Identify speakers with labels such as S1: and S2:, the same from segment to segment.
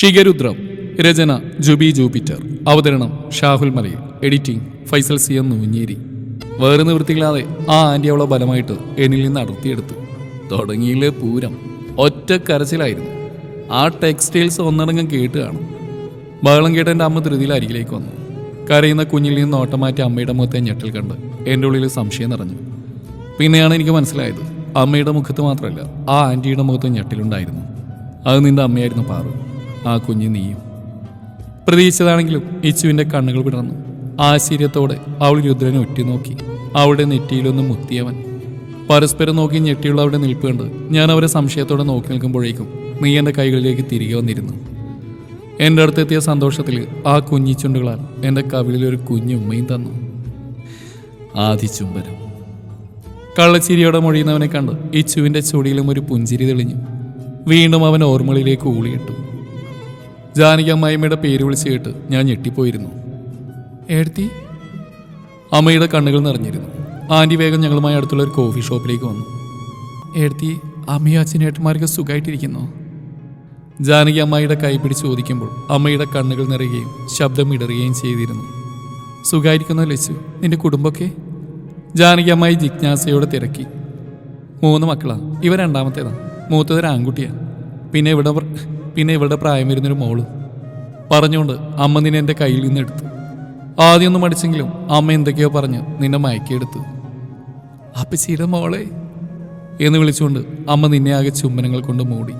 S1: ഷിഗരുദ്രം രചന Jubi Jupiter അവതരണം Shahul Malayil editing Faisal C M Noonjeri. വേറെ നിവൃത്തിയില്ലാതെ ആ ആന്റി അവളെ ബലമായിട്ട് എന്നിൽ നിന്ന് അടർത്തിയെടുത്തു. തുടങ്ങിയില്ലേ പൂരം. ഒറ്റ കരച്ചിലായിരുന്നു. ആ ടെക്സ്റ്റൈൽസ് ഒന്നടങ്കം കേട്ട് കാണും. ബഹളം കേട്ട എന്റെ അമ്മ ധൃതിയിൽ അരികിലേക്ക് വന്നു. കരയുന്ന കുഞ്ഞിൽ നിന്ന് ഓട്ടം മാറ്റി അമ്മയുടെ മുഖത്തെ ഞെട്ടിൽ കണ്ട് എന്റെ ഉള്ളിൽ സംശയം നിറഞ്ഞു. പിന്നെയാണ് എനിക്ക് മനസ്സിലായത്. അമ്മയുടെ മുഖത്ത് മാത്രമല്ല ആ ആന്റിയുടെ മുഖത്ത് ഞെട്ടിലുണ്ടായിരുന്നു. അത് നിന്റെ അമ്മയായിരുന്നു പാറു. ആ കുഞ്ഞ് നീയും. പ്രതീക്ഷിച്ചതാണെങ്കിലും ഇച്ചുവിന്റെ കണ്ണുകൾ വിടർന്നു ആശ്ചര്യത്തോടെ അവൾ രുദ്രനെ ഉറ്റുനോക്കി അവളുടെ നെറ്റിയിലൊന്ന് മുത്തിയവൻ. പരസ്പരം നോക്കി ഞെട്ടിയുള്ള അവിടെ നിൽപ്പ് കണ്ട് ഞാൻ അവരെ സംശയത്തോടെ നോക്കി നിൽക്കുമ്പോഴേക്കും നീ എന്റെ കൈകളിലേക്ക് തിരികെ വന്നിരുന്നു. എന്റെ അടുത്തെത്തിയ സന്തോഷത്തിൽ ആ കുഞ്ഞി ചുണ്ടുകളാൽ എന്റെ കവിളിൽ ഒരു കുഞ്ഞു ഉമ്മയും തന്നു. ആദിചുംബനം കള്ളച്ചിരിയോടെ മൊഴിയുന്നവനെ കണ്ട് ഇച്ചുവിന്റെ ചുടിയിലും ഒരു പുഞ്ചിരി തെളിഞ്ഞു. വീണ്ടും അവൻ ഓർമ്മകളിലേക്ക് ഊളിയിട്ടു. ജാനകി അമ്മായിമ്മയുടെ പേര് വിളിച്ച് കേട്ട് ഞാൻ ഞെട്ടിപ്പോയിരുന്നു. ഏടത്തി? അമ്മയുടെ കണ്ണുകൾ നിറഞ്ഞിരുന്നു. ആന്റി വേഗം ഞങ്ങളുമായി അടുത്തുള്ള ഒരു കോഫി ഷോപ്പിലേക്ക് വന്നു. ഏടത്തി അമ്മയും അച്ഛനും ഏട്ടന്മാർക്ക് സുഖമായിട്ടിരിക്കുന്നു ജാനകി അമ്മായിയുടെ കൈ പിടിച്ച് ചോദിക്കുമ്പോൾ അമ്മയുടെ കണ്ണുകൾ നിറയുകയും ശബ്ദം ഇടറുകയും ചെയ്തിരുന്നു. സുഖമായിരിക്കുന്നോ ലച്ചു? നിന്റെ കുടുംബമൊക്കെ? ജാനകി അമ്മായി ജിജ്ഞാസയോടെ തിരക്കി. മൂന്ന് മക്കളാണ് ഇവ രണ്ടാമത്തേതാണ് മൂത്തതൊരു ആൺകുട്ടിയാണ് പിന്നെ ഇവിടെ പിന്നെ ഇവളുടെ പ്രായം വരുന്നൊരു മോൾ. പറഞ്ഞുകൊണ്ട് അമ്മ നിന്നെ എന്റെ കയ്യിൽ നിന്ന് എടുത്തു. ആദ്യമൊന്നും അടിച്ചെങ്കിലും അമ്മ എന്തൊക്കെയോ പറഞ്ഞ് നിന്നെ മയക്കിയെടുത്തു. അപ്പച്ചിയുടെ മോളെ എന്ന് വിളിച്ചുകൊണ്ട് അമ്മ നിന്നെ ആകെ ചുംബനങ്ങൾ കൊണ്ട് മൂടി.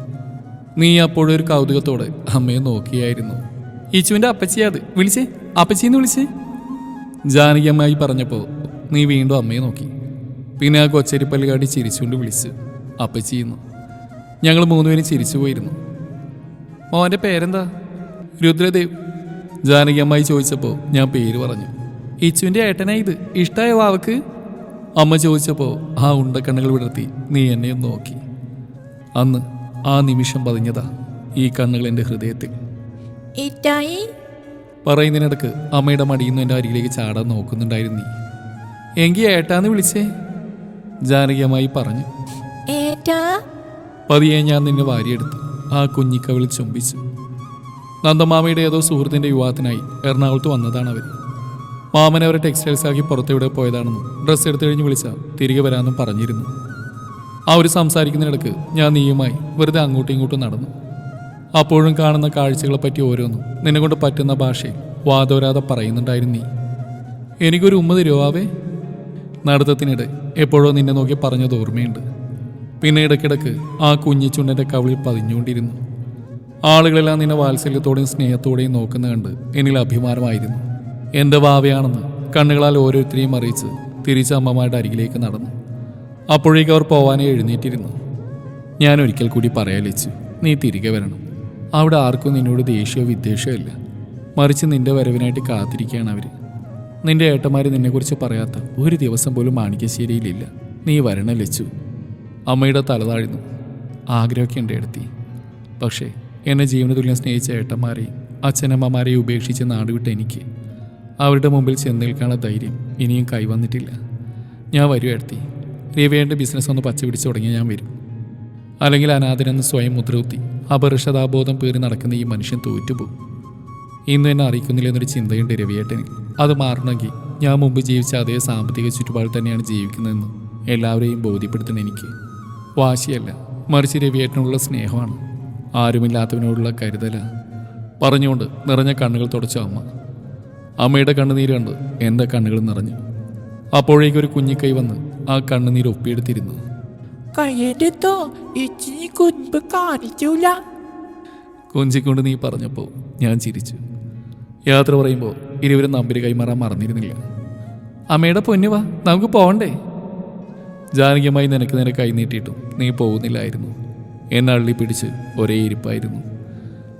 S1: നീ അപ്പോഴും ഒരു കൗതുകത്തോടെ അമ്മയെ നോക്കിയായിരുന്നു. ഈച്ചുവിന്റെ അപ്പച്ചിയാത് വിളിച്ചേ. അപ്പച്ചിന്ന് വിളിച്ചേ. ജാനകിയമ്മായി പറഞ്ഞപ്പോൾ നീ വീണ്ടും അമ്മയെ നോക്കി. പിന്നെ ആ കൊച്ചരിപ്പല്ല് കാട്ടി ചിരിച്ചുകൊണ്ട് വിളിച്ച് അപ്പച്ചിയെന്നു ഞങ്ങൾ മൂന്നുപേരും ചിരിച്ചു പോയിരുന്നു മോന്റെ പേരെന്താ? രുദ്രദേവ്. ജാനകി അമ്മായി ചോദിച്ചപ്പോൾ ഞാൻ പേര് പറഞ്ഞു. ഇച്ചുവിന്റെ ഏട്ടനാ ഇത്. ഇഷ്ടമായ വാവക്ക്? അമ്മ ചോദിച്ചപ്പോൾ ആ ഉണ്ടക്കണ്ണുകൾ വിടർത്തി നീ എന്നെ ഒന്ന് നോക്കി. അന്ന് ആ നിമിഷം പതിഞ്ഞതാ ഈ കണ്ണുകൾ എന്റെ ഹൃദയത്തിൽ. പറയുന്നതിനിടക്ക് അമ്മയുടെ മടിയിൽ നിന്ന് എന്റെ അരികിലേക്ക് ചാടാൻ നോക്കുന്നുണ്ടായിരുന്നു നീ. എങ്കി ഏട്ടാന്ന് വിളിച്ചേ? ജാനകിയമായി പറഞ്ഞു. പതിയെ ഞാൻ നിന്നെ വാരിയെടുത്തു. ആ കുഞ്ഞിക്കവിളിൽ ചുംബിച്ചു നന്ദമാമയുടെ ഏതോ സുഹൃത്തിന്റെ യുവാത്തിനായി എറണാകുളത്ത് വന്നതാണ് അവർ മാമൻ അവരെ ടെക്സ്റ്റൈൽസ് ആക്കി പുറത്തെവിടെ പോയതാണെന്നും ഡ്രസ്സ് എടുത്തു കഴിഞ്ഞ് വിളിച്ചാൽ തിരികെ വരാമെന്നും പറഞ്ഞിരുന്നു. ആ ഒരു സംസാരിക്കുന്നിടക്ക് ഞാൻ നീയുമായി വെറുതെ അങ്ങോട്ടും ഇങ്ങോട്ടും നടന്നു. അപ്പോഴും കാണുന്ന കാഴ്ചകളെ പറ്റി ഓരോന്നും നിന്നെക്കൊണ്ട് പറ്റുന്ന ഭാഷയിൽ വാദോരാതെ പറയുന്നുണ്ടായിരുന്നു നീ. എനിക്കൊരു ഉമ്മ തരുവാവേ നടത്തത്തിനിടെ എപ്പോഴോ നിന്നെ നോക്കി പറഞ്ഞത് ഓർമ്മയുണ്ട്. പിന്നെ ഇടയ്ക്കിടയ്ക്ക് ആ കുഞ്ഞു ചുണ്ടന്റെ കവിളിൽ പതിഞ്ഞുകൊണ്ടിരുന്നു. ആളുകളെല്ലാം നിന്നെ വാത്സല്യത്തോടെയും സ്നേഹത്തോടെയും നോക്കുന്ന കണ്ട് എന്നിൽ അഭിമാനമായിരുന്നു. എന്റെ ഭാവിയാണെന്ന് കണ്ണുകളാൽ ഓരോരുത്തരെയും അറിയിച്ച് തിരിച്ച് അമ്മമാരുടെ അരികിലേക്ക് നടന്നു. അപ്പോഴേക്ക് അവർ പോവാനേ എഴുന്നേറ്റിരുന്നു. ഞാൻ ഒരിക്കൽ കൂടി പറയാലിച്ചു നീ തിരികെ വരണം. അവിടെ ആർക്കും നിന്നോട് ദേഷ്യമോ വിദ്വേഷമോ ഇല്ല. മറിച്ച് നിന്റെ വരവിനായിട്ട് കാത്തിരിക്കുകയാണ് അവർ നിന്റെ ഏട്ടന്മാർ നിന്നെക്കുറിച്ച് പറയാത്ത ഒരു ദിവസം പോലും മാണിക്യശ്ശേരിയിലില്ല നീ വരണം ലച്ചു അമ്മയുടെ തല താഴ്ന്നു. ആഗ്രഹമൊക്കെ എന്റെ എടുത്തി പക്ഷേ എന്നെ ജീവന തുല്യം സ്നേഹിച്ച ഏട്ടന്മാരെയും അച്ഛനമ്മമാരെയും ഉപേക്ഷിച്ച് നാടുവിട്ട എനിക്ക് അവരുടെ മുമ്പിൽ ചെന്ന് നിൽക്കാനുള്ള ധൈര്യം ഇനിയും കൈവന്നിട്ടില്ല ഞാൻ വരും എടുത്തി രവിയുടെ ബിസിനസ് ഒന്ന് പച്ച പിടിച്ച് ഞാൻ വരും. അല്ലെങ്കിൽ അനാഥനെന്ന് സ്വയം മുദ്രകുത്തി അപരിഷതാബോധം പേറി നടക്കുന്ന ഈ മനുഷ്യൻ തോറ്റുപോകും. ഇന്ന് എന്നെ അറിയിക്കുന്നില്ല എന്നൊരു ചിന്തയുണ്ട് രവിയേട്ടന്. അത് മാറണമെങ്കിൽ ഞാൻ മുമ്പ് ജീവിച്ച അതേ സാമ്പത്തിക ചുറ്റുപാട് തന്നെയാണ് ജീവിക്കുന്നതെന്ന് എല്ലാവരെയും ബോധ്യപ്പെടുത്തണം എനിക്ക്. വാശിയല്ല. മറിച്ച് രവിയേട്ടനുള്ള സ്നേഹമാണ്. ആരുമില്ലാത്തവനോടുള്ള കരുതല. പറഞ്ഞുകൊണ്ട് നിറഞ്ഞ കണ്ണുകൾ തുടച്ച അമ്മ. അമ്മയുടെ കണ്ണുനീര് കണ്ട് എന്റെ കണ്ണുകൾ നിറഞ്ഞു. അപ്പോഴേക്കൊരു കുഞ്ഞിക്കൈ വന്ന് ആ കണ്ണുനീര് ഒപ്പിയെടുത്തിരുന്നു.
S2: കയ്യെടുത്തോ? ഇച്ചിരി കുൻപ് കാണിക്കൂല
S1: കൊഞ്ചിക്കൊണ്ട് നീ പറഞ്ഞപ്പോൾ ഞാൻ ചിരിച്ചു. യാത്ര പറയുമ്പോൾ ഇരുവരും നമ്പര് കൈമാറാൻ മറന്നിരുന്നില്ല. അമ്മയുടെ പൊന്നുവാ നമുക്ക് പോകണ്ടേ ജാനകിയമായി നിനക്ക് നേരെ കൈ നീട്ടിയിട്ടും നീ പോകുന്നില്ലായിരുന്നു. എന്നെ അള്ളി പിടിച്ച് ഒരേ ഇരിപ്പായിരുന്നു.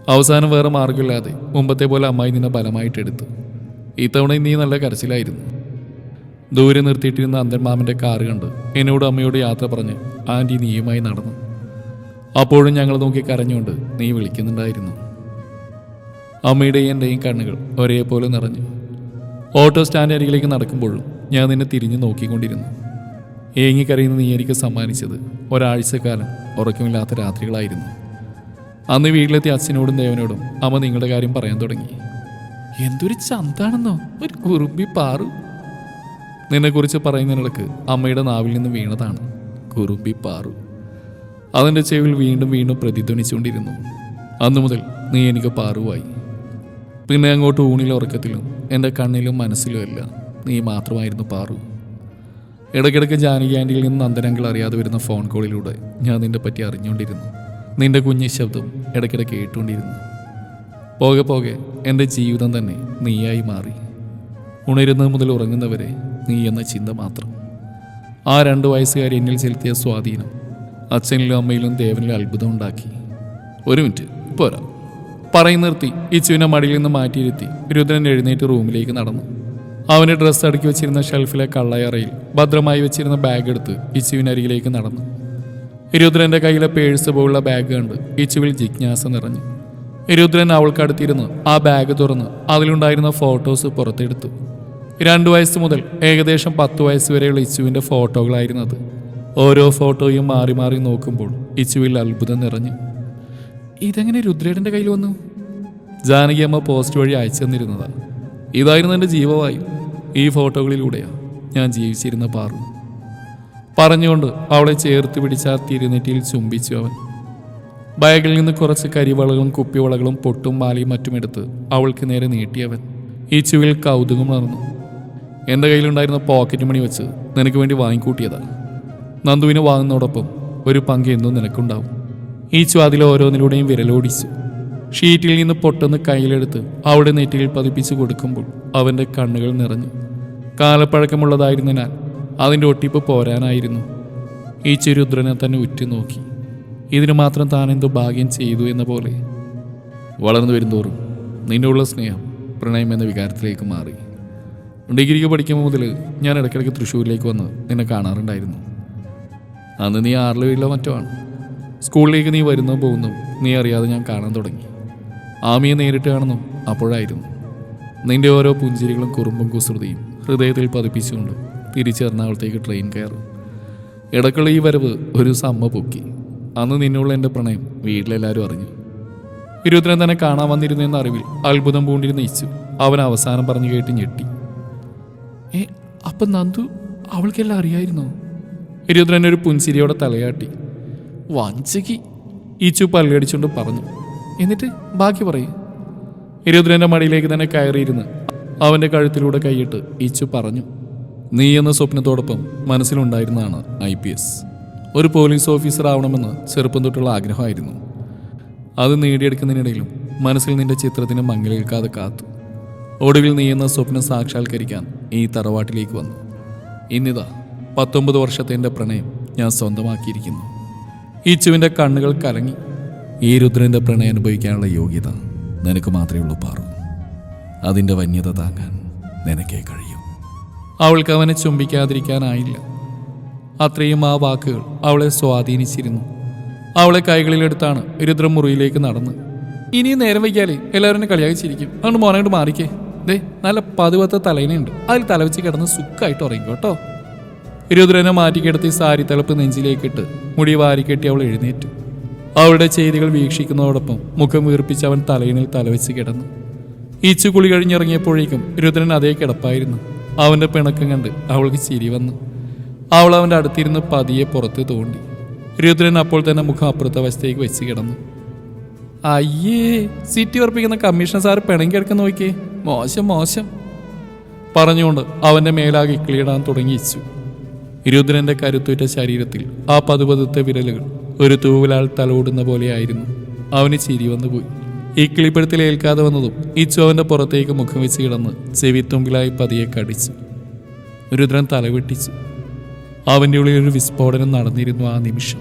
S1: അവസാനം വേറെ മാർഗമില്ലാതെ മുമ്പത്തെ പോലെ അമ്മായി നിന്നെ ബലമായിട്ടെടുത്തു ഇത്തവണ നീ നല്ല കരച്ചിലായിരുന്നു. ദൂരെ നിർത്തിയിട്ടിരുന്ന അന്തർമാമന്റെ കാറ് കണ്ട് എന്നോട് അമ്മയോട് യാത്ര പറഞ്ഞ് ആന്റി നീയുമായി നടന്നു. അപ്പോഴും ഞങ്ങൾ നോക്കി കരഞ്ഞുകൊണ്ട് നീ വിളിക്കുന്നുണ്ടായിരുന്നു. അമ്മയുടെയും എന്റെയും കണ്ണുകൾ ഒരേപോലെ നിറഞ്ഞു. ഓട്ടോ സ്റ്റാൻഡ് അരികിലേക്ക് നടക്കുമ്പോഴും ഞാൻ നിന്നെ തിരിഞ്ഞു നോക്കിക്കൊണ്ടിരുന്നു. ഏങ്ങിക്കരയുന്ന നീ എനിക്ക് സമ്മാനിച്ചത്. ഒരാഴ്ചക്കാലം ഉറക്കമില്ലാത്ത രാത്രികളായിരുന്നു. അന്ന് വീട്ടിലെത്തി അച്ഛനോടും ദേവനോടും അമ്മ നിങ്ങളുടെ കാര്യം പറയാൻ തുടങ്ങി. എന്തൊരു ചന്താണെന്നോ? ഒരു കുറുമ്പി പാറു. നിന്നെക്കുറിച്ച് പറയുന്നതിനിടക്ക് അമ്മയുടെ നാവിൽ നിന്ന് വീണതാണ് കുറുമ്പി പാറു. അതിന്റെ ചെവിൽ വീണ്ടും വീണ്ടും പ്രതിധ്വനിച്ചുകൊണ്ടിരുന്നു. അന്നു മുതൽ നീ എനിക്ക് പാറുവായി. പിന്നെ അങ്ങോട്ട് ഊണിലെ ഉറക്കത്തിലും എന്റെ കണ്ണിലും മനസ്സിലും എല്ലാം നീ മാത്രമായിരുന്നു പാറു. ഇടയ്ക്കിടയ്ക്ക് ജാനകി ആന്റിയിൽ നിന്ന് നന്ദനങ്ങൾ അറിയാതെ വരുന്ന ഫോൺ കോളിലൂടെ ഞാൻ നിന്നെ പറ്റി അറിഞ്ഞുകൊണ്ടിരുന്നു. നിന്റെ കുഞ്ഞു ശബ്ദം ഇടയ്ക്കിടയ്ക്ക് കേട്ടുകൊണ്ടിരുന്നു. പോകെ പോകെ എന്റെ ജീവിതം തന്നെ നീയായി മാറി. ഉണരുന്നത് മുതൽ ഉറങ്ങുന്നവരെ നീ എന്ന ചിന്ത മാത്രം. ആ രണ്ട് വയസ്സുകാരി എന്നിൽ ചെലുത്തിയ സ്വാധീനം അച്ഛനിലും അമ്മയിലും ദേവനിലും അത്ഭുതം ഉണ്ടാക്കി. ഒരു മിനിറ്റ് പോരാ. പറയും നിർത്തി ഇച്ചുവിനെ മടിയിൽ നിന്ന് മാറ്റിയിരുത്തി രുദ്രൻ എഴുന്നേറ്റ് റൂമിലേക്ക് നടന്നു. അവന് ഡ്രസ്സ് അടുക്കി വെച്ചിരുന്ന ഷെൽഫിലെ കള്ളയറയിൽ ഭദ്രമായി വെച്ചിരുന്ന ബാഗ് എടുത്ത് ഇച്ചുവിനരികിലേക്ക് നടന്നു. രുദ്രന്റെ കയ്യിലെ പേഴ്സ് പോലുള്ള ബാഗ് കണ്ട് ഇച്ചുവിൽ ജിജ്ഞാസ നിറഞ്ഞു. രുദ്രൻ അവൾക്കടുത്തിരുന്ന് ആ ബാഗ് തുറന്ന് അതിലുണ്ടായിരുന്ന ഫോട്ടോസ് പുറത്തെടുത്തു. രണ്ടു വയസ്സ് മുതൽ ഏകദേശം പത്ത് വയസ്സ് വരെയുള്ള ഇച്ചുവിന്റെ അത് ഓരോ ഫോട്ടോയും മാറി മാറി നോക്കുമ്പോൾ ഇച്ചുവിൽ അത്ഭുതം നിറഞ്ഞു. ഇതെങ്ങനെ രുദ്രേടന്റെ കയ്യിൽ വന്നു? ജാനകിയമ്മ പോസ്റ്റ് വഴി അയച്ചു തന്നിരുന്നതാണ് ഇതായിരുന്നു എന്റെ ജീവവായു. ഈ ഫോട്ടോകളിലൂടെയാണ് ഞാൻ ജീവിച്ചിരുന്ന പാറു. പറഞ്ഞുകൊണ്ട് അവളെ ചേർത്ത് പിടിച്ച ആ തിരുനെറ്റിയിൽ ചുംബിച്ചു അവൻ. ബാഗിൽ നിന്ന് കുറച്ച് കരിവളകളും കുപ്പിവളകളും പൊട്ടും മാലയും മറ്റും എടുത്ത് അവൾക്ക് നേരെ നീട്ടിയവൻ ഈ ചുവിൽ കൗതുകം നടന്നു എന്റെ കയ്യിലുണ്ടായിരുന്ന പോക്കറ്റ് മണി വെച്ച് നിനക്ക് വേണ്ടി വാങ്ങിക്കൂട്ടിയതാണ് നന്ദുവിന് വാങ്ങുന്നതോടൊപ്പം ഒരു പങ്ക് എന്നും നിനക്കുണ്ടാവും. ഈ അതിൽ ഓരോന്നിലൂടെയും വിരലോടിച്ചു. ഷീറ്റിൽ നിന്ന് പൊട്ടെന്ന് കയ്യിലെടുത്ത് അവിടെ നെറ്റിയിൽ പതിപ്പിച്ചു കൊടുക്കുമ്പോൾ അവന്റെ കണ്ണുകൾ നിറഞ്ഞു. കാലപ്പഴക്കമുള്ളതായിരുന്നതിനാൽ അതിന്റെ ഒട്ടിപ്പ് പോരാനായിരുന്നു. ഈ ചെരുദ്രനെ തന്നെ ഉറ്റുനോക്കി. ഇതിനു മാത്രം താൻ എന്തോ ഭാഗ്യം ചെയ്തു എന്ന പോലെ. വളർന്നു വരുന്തോറും നിന്നുള്ള സ്നേഹം പ്രണയം എന്ന വികാരത്തിലേക്ക് മാറി. ഡിഗ്രിക്ക് പഠിക്കുമ്പോൾ മുതൽ ഞാൻ ഇടയ്ക്കിടയ്ക്ക് തൃശ്ശൂരിലേക്ക് വന്ന് നിന്നെ കാണാറുണ്ടായിരുന്നു. അന്ന് നീ ആറിലെ വീട്ടിലോ മറ്റോ ആണ് സ്കൂളിലേക്ക് നീ വരുന്നോ പോകുന്നു നീ അറിയാതെ ഞാൻ കാണാൻ തുടങ്ങി. ആമിയെ നേരിട്ട് കാണുന്നു അപ്പോഴായിരുന്നു. നിന്റെ ഓരോ പുഞ്ചിരികളും കുറുമ്പും കുസൃതിയും ഹൃദയത്തിൽ പതിപ്പിച്ചുകൊണ്ട് തിരിച്ച് എറണാകുളത്തേക്ക് ട്രെയിൻ കയറും. ഇടയ്ക്കുള്ള ഈ വരവ് ഒരു സമ്മ പൊക്കി. അന്ന് നിന്നുള്ള എന്റെ പ്രണയം വീട്ടിലെല്ലാവരും അറിഞ്ഞു. ഇരുപത്തിനെ തന്നെ കാണാൻ വന്നിരുന്നു എന്ന അറിവിൽ അത്ഭുതം പൂണ്ടിരുന്ന ഇച്ചു അവൻ അവസാനം പറഞ്ഞു കേട്ട് ഞെട്ടി. ഏ അപ്പം നന്ദു അവൾക്കെല്ലാം അറിയായിരുന്നോ? ഇരുപത്തിനെ ഒരു പുൻസിരിയോടെ തലയാട്ടി. വഞ്ചകി ഈച്ചു പല്ലടിച്ചുകൊണ്ട് പറഞ്ഞു. എന്നിട്ട് ബാക്കി പറയൂ. ഇരുപത്തിരന്റെ മടിയിലേക്ക് തന്നെ കയറിയിരുന്ന് അവന്റെ കഴുത്തിലൂടെ കൈയിട്ട് ഈച്ചു പറഞ്ഞു നീ എന്ന സ്വപ്നത്തോടൊപ്പം മനസ്സിലുണ്ടായിരുന്നതാണ് ഐ പി എസ്. ഒരു പോലീസ് ഓഫീസർ ആവണമെന്ന് ചെറുപ്പം തൊട്ടുള്ള ആഗ്രഹമായിരുന്നു. അത് നേടിയെടുക്കുന്നതിനിടയിലും മനസ്സിൽ നിന്റെ ചിത്രത്തിന് മങ്ങലേൽക്കാതെ കാത്തു. ഒടുവിൽ നീ എന്ന സ്വപ്നം സാക്ഷാത്കരിക്കാൻ ഈ തറവാട്ടിലേക്ക് വന്നു. ഇന്നിതാ പത്തൊമ്പത് വർഷത്തെ എന്റെ പ്രണയം ഞാൻ സ്വന്തമാക്കിയിരിക്കുന്നു. ഈച്ചുവിന്റെ കണ്ണുകൾ കലങ്ങി ഈ രുദ്രന്റെ പ്രണയം അനുഭവിക്കാനുള്ള യോഗ്യത നിനക്ക് മാത്രമേ ഉള്ളൂ പാറു. അതിന്റെ വന്യത താങ്ങാൻ നിനക്കേ കഴിയൂ. അവൾക്ക് അവനെ ചുംബിക്കാതിരിക്കാനായില്ല. അത്രയും ആ വാക്കുകൾ അവളെ സ്വാധീനിച്ചിരുന്നു. അവളെ കൈകളിലെടുത്താണ് രുദ്രം മുറിയിലേക്ക് നടന്ന്. ഇനിയും നേരം വയ്ക്കാലേ എല്ലാവരും കളിയാക്കിച്ചിരിക്കും. അങ്ങോട്ട് മോനങ്ങോട്ട് മാറിക്കേ. ദേ നല്ല പതിവത്തെ തലയിനുണ്ട്. അതിൽ തലവെച്ച് കിടന്ന് സുഖമായിട്ട് ഉറങ്ങും കേട്ടോ. രുദ്രനെ മാറ്റിക്കിടത്തി സാരി തളപ്പ് നെഞ്ചിലേക്കിട്ട് മുടി വാരിക്കെട്ടി അവൾ എഴുന്നേറ്റു. അവളുടെ ചെയ്തികൾ വീക്ഷിക്കുന്നതോടൊപ്പം മുഖം വീർപ്പിച്ച് അവൻ തലയിണിൽ തലവെച്ച് കിടന്നു. ഈച്ചു കുളി കഴിഞ്ഞിറങ്ങിയപ്പോഴേക്കും രുദ്രൻ അതേ കിടപ്പായിരുന്നു. അവന്റെ പിണക്കം കണ്ട് അവൾക്ക് ചിരി വന്നു. അവൾ അവന്റെ അടുത്തിരുന്ന് പതിയെ പുറത്ത് തോണ്ടി. രുദ്രൻ അപ്പോൾ തന്നെ മുഖം അപ്പുറത്തെ വശത്തേക്ക് വെച്ച് കിടന്നു. അയ്യേ സിറ്റി ഉറപ്പിക്കുന്ന കമ്മീഷണർ സാർ പിണങ്ങി കിടക്കുന്ന നോക്കിയേ. മോശം മോശം. പറഞ്ഞുകൊണ്ട് അവന്റെ മേലാകെ ഇക്കിളിയിടാൻ തുടങ്ങി ഇച്ചു രുദ്രന്റെ കരുത്തുറ്റ ശരീരത്തിൽ ആ പതുപതുത്ത വിരലുകൾ ഒരു തൂവലാൾ തലോടുന്ന പോലെയായിരുന്നു. അവന് ചിരി വന്നുപോയി. ഈ കിളിപ്പിടുത്തിൽ ഏൽക്കാതെ വന്നതും ഇച്ചു അവന്റെ പുറത്തേക്ക് മുഖം വെച്ച് കിടന്ന് ചെവിത്തുമ്പിലായി പതിയെ കടിച്ചു. രുദ്രൻ തലവെട്ടിച്ചു അവന്റെ ഉള്ളിൽ ഒരു വിസ്ഫോടനം നടന്നിരുന്നു ആ നിമിഷം.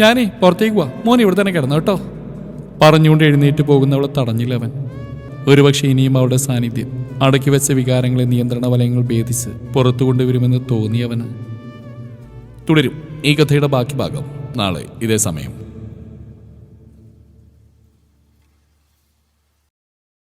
S1: ഞാനേ പുറത്തേക്ക് പോവാ മോൻ ഇവിടെ തന്നെ കിടന്നു കേട്ടോ. പറഞ്ഞുകൊണ്ട് എഴുന്നേറ്റ് പോകുന്നവളെ തടഞ്ഞില്ല അവൻ. ഒരുപക്ഷെ ഇനിയും അവളുടെ സാന്നിധ്യം അടക്കി വെച്ച വികാരങ്ങളെ നിയന്ത്രണ വലയങ്ങൾ ഭേദിച്ച് പുറത്തു കൊണ്ടുവരുമെന്ന് തോന്നിയവന് തുടരും. ഈ കഥയുടെ ബാക്കി ഭാഗം. നാളെ ഇതേ സമയം